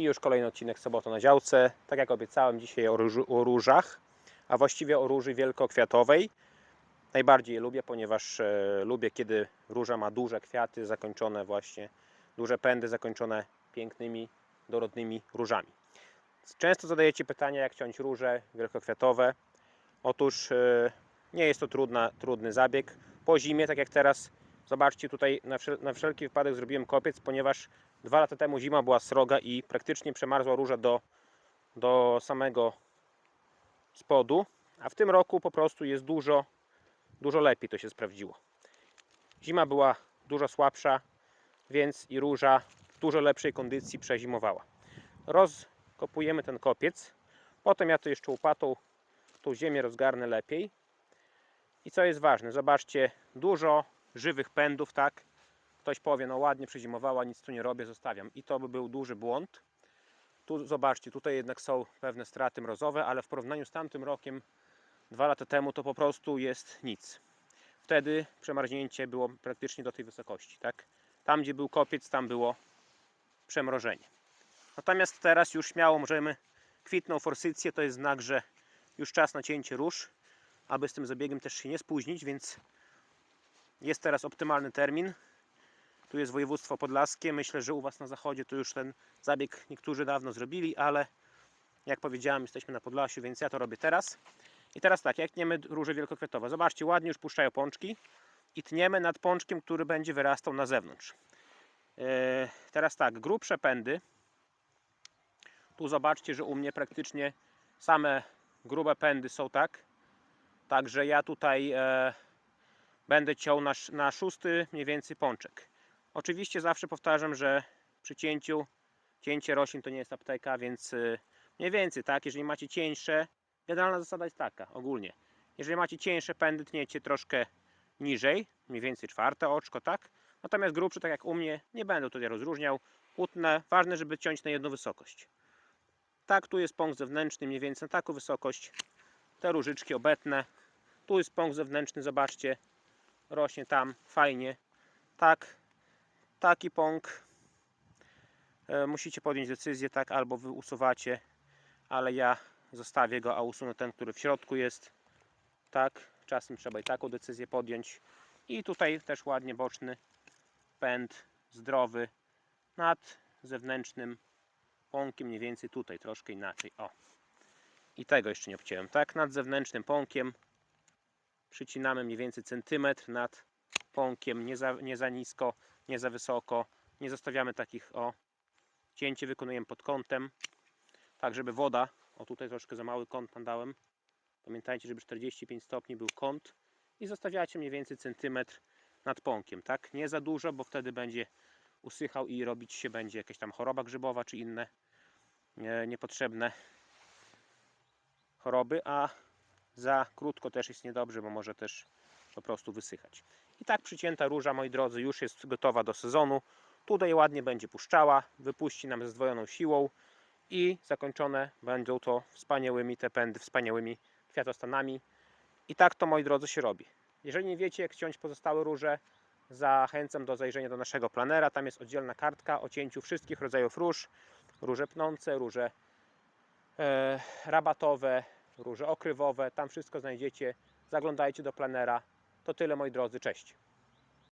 I już kolejny odcinek sobota na działce. Tak jak obiecałem dzisiaj o, o różach, a właściwie o róży wielkokwiatowej. Najbardziej je lubię, ponieważ e, lubię kiedy róża ma duże kwiaty zakończone właśnie, duże pędy zakończone pięknymi, dorodnymi różami. Często zadajecie pytania, jak ciąć róże wielkokwiatowe. Otóż e, nie jest to trudna, trudny zabieg. Po zimie, tak jak teraz, zobaczcie tutaj, na, wszel na wszelki wypadek zrobiłem kopiec, ponieważ dwa lata temu zima była sroga i praktycznie przemarzła róża do, do samego spodu, a w tym roku po prostu jest dużo, dużo lepiej to się sprawdziło. Zima była dużo słabsza, więc i róża w dużo lepszej kondycji przezimowała. Rozkopujemy ten kopiec, potem ja to jeszcze łopatą tą ziemię rozgarnę lepiej. I co jest ważne, zobaczcie, dużo żywych pędów, tak? Ktoś powie, no ładnie przezimowała, nic tu nie robię, zostawiam. I to by był duży błąd. Tu zobaczcie, tutaj jednak są pewne straty mrozowe, ale w porównaniu z tamtym rokiem, dwa lata temu, to po prostu jest nic. Wtedy przemarznięcie było praktycznie do tej wysokości, tak? Tam, gdzie był kopiec, tam było przemrożenie. Natomiast teraz już śmiało możemy kwitną forsycję, to jest znak, że już czas na cięcie róż, aby z tym zabiegiem też się nie spóźnić, więc jest teraz optymalny termin. Tu jest województwo podlaskie. Myślę, że u Was na zachodzie to już ten zabieg niektórzy dawno zrobili, ale jak powiedziałem, jesteśmy na Podlasiu, więc ja to robię teraz. I teraz tak, jak tniemy róże wielkokwiatowe. Zobaczcie, ładnie już puszczają pączki i tniemy nad pączkiem, który będzie wyrastał na zewnątrz. Yy, teraz tak, grubsze pędy. Tu zobaczcie, że u mnie praktycznie same grube pędy są tak. Także ja tutaj e, będę ciął na, na szósty mniej więcej pączek. Oczywiście zawsze powtarzam, że przy cięciu cięcie roślin to nie jest apteka, więc y, mniej więcej tak, jeżeli macie cieńsze, generalna zasada jest taka ogólnie. Jeżeli macie cieńsze pędy, tniecie troszkę niżej, mniej więcej czwarte oczko, tak? Natomiast grubsze, tak jak u mnie, nie będę tutaj rozróżniał. Utnę, ważne, żeby ciąć na jedną wysokość. Tak, tu jest pąk zewnętrzny, mniej więcej na taką wysokość. Te różyczki obetnę. Tu jest pąk zewnętrzny, zobaczcie. Rośnie tam, fajnie. Tak, taki pąk. E, musicie podjąć decyzję, tak, albo wy usuwacie, ale ja zostawię go, a usunę ten, który w środku jest. Tak, czasem trzeba i taką decyzję podjąć. I tutaj też ładnie boczny pęd, zdrowy, nad zewnętrznym pąkiem, mniej więcej tutaj, troszkę inaczej. O. I tego jeszcze nie obciąłem, tak? Nad zewnętrznym pąkiem przycinamy mniej więcej centymetr nad pąkiem, nie za, nie za nisko, nie za wysoko. Nie zostawiamy takich, o, cięcie wykonujemy pod kątem, tak żeby woda, o tutaj troszkę za mały kąt tam dałem. Pamiętajcie, żeby 45 stopni był kąt i zostawiacie mniej więcej centymetr nad pąkiem, tak? Nie za dużo, bo wtedy będzie usychał i robić się będzie jakaś tam choroba grzybowa czy inne e, niepotrzebne choroby, a za krótko też jest niedobrze, bo może też po prostu wysychać. I tak przycięta róża, moi drodzy, już jest gotowa do sezonu. Tutaj ładnie będzie puszczała, wypuści nam ze zdwojoną siłą i zakończone będą to wspaniałymi te pędy, wspaniałymi kwiatostanami. I tak to, moi drodzy, się robi. Jeżeli nie wiecie, jak ciąć pozostałe róże, zachęcam do zajrzenia do naszego planera. Tam jest oddzielna kartka o cięciu wszystkich rodzajów róż. Róże pnące, róże e, rabatowe, róże okrywowe. Tam wszystko znajdziecie. Zaglądajcie do planera. To tyle, moi drodzy. Cześć.